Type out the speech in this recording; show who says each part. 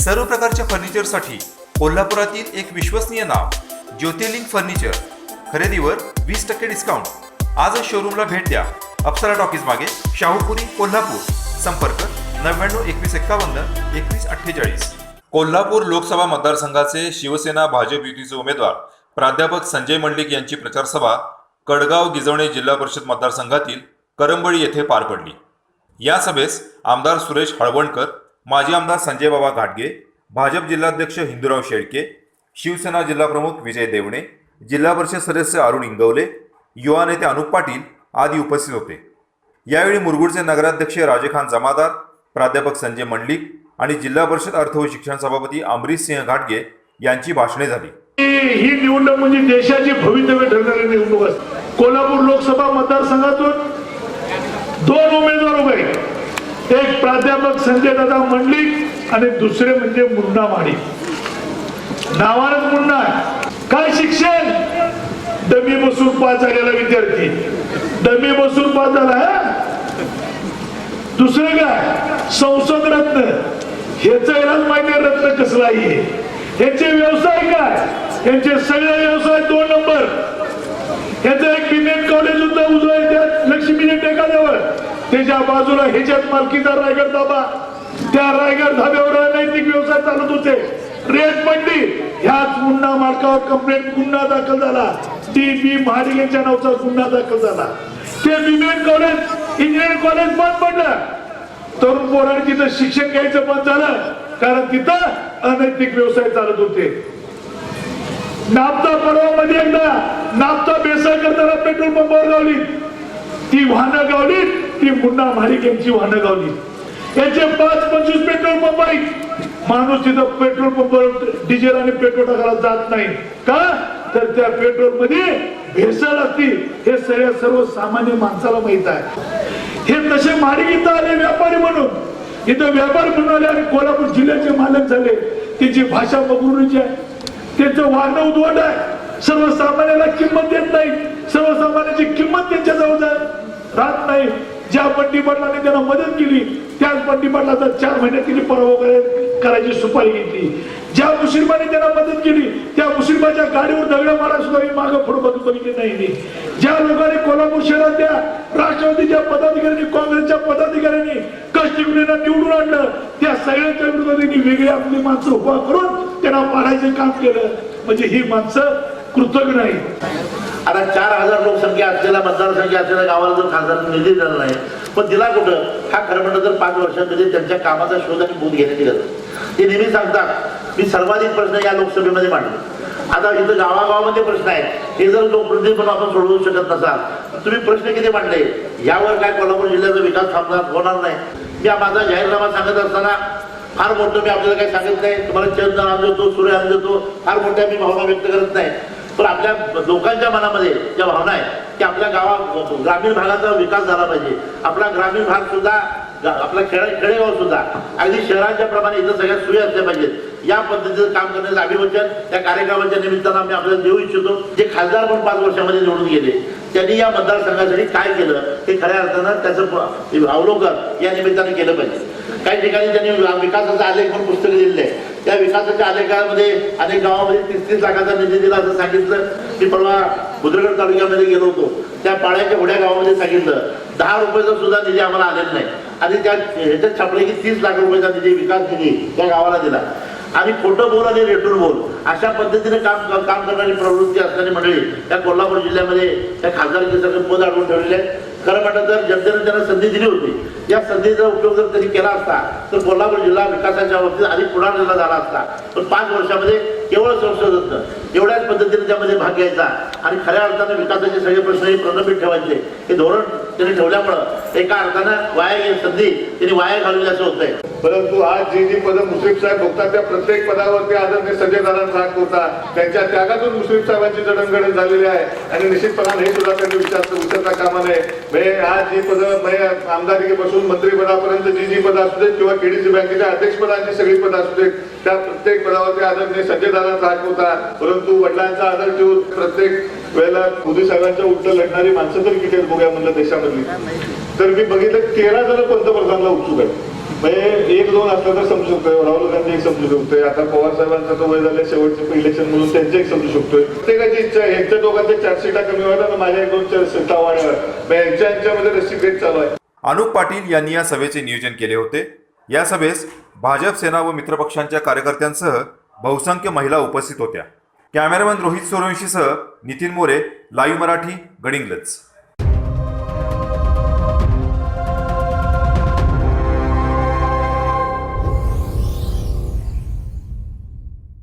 Speaker 1: सर्व प्रकारच्या फर्निचरसाठी कोल्हापुरातील एक विश्वसनीय नाव ज्योतिर्लिंग फर्निचर. खरेदीवर वीस टक्के डिस्काउंट आजच शोरूमला भेट द्या. अप्सरा टॉकीज मागे शाहूपुरी कोल्हापूर. संपर्क नव्याण्णव एकवीस एक्कावन्न एकवीस अठ्ठेचाळीस. कोल्हापूर लोकसभा मतदारसंघाचे शिवसेना भाजप युतीचे उमेदवार प्राध्यापक संजय मंडलिक यांची प्रचारसभा कडगाव गिजवणे जिल्हा परिषद मतदारसंघातील करंबळी येथे पार पडली. या सभेस आमदार सुरेश हळवणकर माजी आमदार संजय बाबा घाटगे भाजप जिल्हाध्यक्ष हिंदूराव शेळके शिवसेना जिल्हाप्रमुख विजय देवणे जिल्हा परिषद सदस्य अरुण इंगवले युवा नेते अनुप पाटील आदी उपस्थित होते. यावेळी मुरगुडचे नगराध्यक्ष राजेखान जमादार प्राध्यापक संजय मंडलिक आणि जिल्हा परिषद अर्थ व शिक्षण सभापती अमरीश सिंह घाटगे यांची भाषणे झाली.
Speaker 2: ही निवडणूक म्हणजे देशाची भवितव्य ठरणारी निवडणूक असते. कोल्हापूर लोकसभा मतदारसंघातून दोन उमेदवार एक प्राध्यापक संजय दादा मंडलिक आणि दुसरे म्हणजे मुन्ना माडी नावानच मुन्ना काय शिक्षण? डमी बसून पास झालेला विद्यार्थी. डमी बसून पास झाला हा? दुसरं काय? संसद रत्न. ह्याचं इलाज माहिती रत्न कसलाही आहे. ह्याचे व्यवसाय काय? यांचे सगळे व्यवसाय दोन नंबर. ह्याचं एक बिनेट कॉलेज होतं त्याच्या बाजूला ह्याच्यात मालकीचा रायगड धाबा त्या रायगड धाब्यावर अनैतिक व्यवसाय चालत होते. रेट मंडी ह्याच गुन्हा मालकावर कंप्लेंट गुन्हा दाखल झाला. टी बी महाडिकेच्या नावचा गुन्हा दाखल झाला. ते विमेन कॉलेज इंजिनिअरिंग कॉलेज बंद पडलं. तरुण पोराने तिथं शिक्षण घ्यायचं बंद झालं. कारण तिथं अनैतिक व्यवसाय चालत होते. नापता पर्वामध्ये एकदा नापता बेसळ करताना पेट्रोल पंपावर गावली. ती वाहनं गावली ती मुन्ना महाडिक यांची वाहनं गावली. याचे पाच पंचवीस पेट्रोल पंप आहेत. माणूस तिथं पेट्रोल पंप डिझेल आणि पेट्रोल टाकायला जात नाही. का? तर त्या पेट्रोलमध्ये भेसळ असती. हे सगळ्या सर्वसामान्य माणसाला माहीत आहे. हे तसे माडिक इथं आले व्यापारी म्हणून. इथं व्यापारी म्हणून आले आणि कोल्हापूर जिल्ह्याचे मालक झाले. त्याची भाषा बघूनची आहे. त्यांचं वागणं उद्वट आहे. सर्वसामान्याला किंमत देत नाही. सर्वसामान्याची किंमत त्यांच्या जवळ राहत नाही. ज्या बंडी पाटलाने त्यांना मदत केली त्याच बंडी पाटलाचा चार महिन्यात तिने पराभव करायची सुपारी घेतली. ज्या मुस्लिमाने त्यांना मदत केली त्या मुस्लिमाच्या गाडीवर दगड मारा सुद्धा मी मागं पुढे बघ बघितले नाही ज्या लोकांनी कोल्हापूर शहरातल्या राष्ट्रवादीच्या पदाधिकाऱ्यांनी काँग्रेसच्या पदाधिकाऱ्यांनी कष्ट निवडून आणलं त्या सगळ्यांच्या विरोधात त्यांनी वेगळी आपली माणसं उभा करून त्यांना मारायचं काम केलं. म्हणजे ही माणसं कृतज्ञ नाही
Speaker 3: आता चार हजार लोकसंख्या असलेल्या मतदारसंख्या असलेल्या गावाला जर खासदार निधी दिला नाही पण दिला कुठं? हा खरं म्हणलं तर पाच वर्षांमध्ये त्यांच्या कामाचा शोध आणि बोध घेण्याची गरज ते नेहमी सांगतात मी सर्वाधिक प्रश्न या लोकसभेमध्ये मांडले आता इथं गावागावामध्ये प्रश्न आहेत. हे जर लोकप्रतिनिधी पण आपण सोडवू शकत नसाल तुम्ही प्रश्न किती मांडले? यावर काय कोल्हापूर जिल्ह्याचा विकास थांबणार होणार नाही. मी माझा जाहीरनामा सांगत असताना फार मोठं मी आपल्याला काही सांगत नाही. तुम्हाला चंद्र आणून देतो सूर्य आणून देतो फार मोठ्या मी भावना व्यक्त करत नाही. पण आपल्या लोकांच्या मनामध्ये ज्या भावना आहेत की आपल्या गावात ग्रामीण भागाचा विकास झाला पाहिजे. आपला ग्रामीण भाग सुद्धा आपला खेळ खेडेगाव सुद्धा अगदी शहरांच्या प्रमाणे इथं सगळ्या सोयी असल्या पाहिजेत. या पद्धतीचं काम करण्याचं अभिवचन त्या कार्यक्रमाच्या निमित्तानं आम्ही आपल्याला देऊ इच्छितो जे खासदार पण पाच वर्षामध्ये निवडून गेले. त्यांनी या मतदारसंघासाठी काय केलं हे खऱ्या अर्थानं त्याचं अवलोकन या निमित्तानं केलं पाहिजे. काही ठिकाणी त्यांनी विकासाचा आलेख पण पुस्तक दिलेले आहे त्या विकासाच्या आलेखामध्ये अनेक गावामध्ये तीस तीस लाखाचा निधी दिला असं सांगितलं. मी परवा बुद्रगड तालुक्यामध्ये गेलो होतो. त्या पाड्याच्या उड्या गावामध्ये सांगितलं. दहा रुपयाचा सुद्धा निधी आम्हाला आलेला नाही. आणि त्या ह्याच्यात छापले की तीस लाख रुपयाचा निधी विकास निधी त्या गावाला दिला. आणि खोटं बोल आणि रेटून बोल. अशा पद्धतीने काम काम करणारी प्रवृत्ती असणारी मंडळी त्या कोल्हापूर जिल्ह्यामध्ये त्या खासदारकीसाठी पद अडवून ठेवलेले आहेत. खरं म्हटलं तर जनतेने त्यांना संधी दिली होती या संधीचा उपयोग जर त्यांनी केला असता तर कोल्हापूर जिल्हा विकासाच्या बाबतीत अधिक पुढारलेला झाला असता. पण पाच वर्षामध्ये केवळ संशोधन एवढ्याच पद्धतीने त्यामध्ये भाग घ्यायचा. आणि खऱ्या अर्थानं विकासाचे सगळे प्रश्न हे प्रलंबित ठेवायचे. हे धोरण त्यांनी ठेवल्यामुळं एका अर्थानं वाया गेली संधी तिने वाया घालवली असं होतंय.
Speaker 4: परंतु आज जी जी पदं मुश्रीफ साहेब भोगतात त्या प्रत्येक पदावरती आदरणीय संजय दादा साहेब होता. त्यांच्या त्यागातून मुश्रीफ साहेबांची जडणघडण झालेली आहे. आणि निश्चितपणाने हे सुद्धा त्यांनी विचार विसरता कामा नये. म्हणजे आज जी पदं म्हणजे आमदारकीपासून मंत्रीपदापर्यंत जी जी पदं असू देत किंवा केडीसी बँकेच्या अध्यक्षपदांची सगळी पदं असू देत त्या प्रत्येक पदावरती आदरणीय संजय दादा साहेब होता. परंतु वडिलांचा आदर ठेवून प्रत्येक वेळेला मोदी साहेबांच्या उलट लढणारी माणसं तरी किती बघूया म्हणलं देशामधली. तर मी बघितलं तेरा जण पंतप्रधानला उत्सुक आहेत. म्हणजे एक दोन असलं तर समजू शकतोय. राहुल गांधी एक समजू शकतोय. आता पवार साहेबांचा तो वय झाले शेवटचे इलेक्शन म्हणून त्यांचे एक समजू शकतोय. प्रत्येकाची इच्छा आहे. यांच्या दोघांच्या चार सीटा कमी व्हाव्या माझ्या एक दोन चार सीटा वाढव्या यांच्या यांच्यामध्ये रस्सीखेच चालू आहे
Speaker 1: अनुप पाटील यांनी या सभेचे नियोजन केले होते. या सभेस भाजप सेना व मित्रपक्षांच्या कार्यकर्त्यांसह बहुसंख्य महिला उपस्थित होत्या. कॅमेरामॅन रोहित सोरवंशीसह नितीन मोरे लाईव्ह मराठी गडिंग्लज.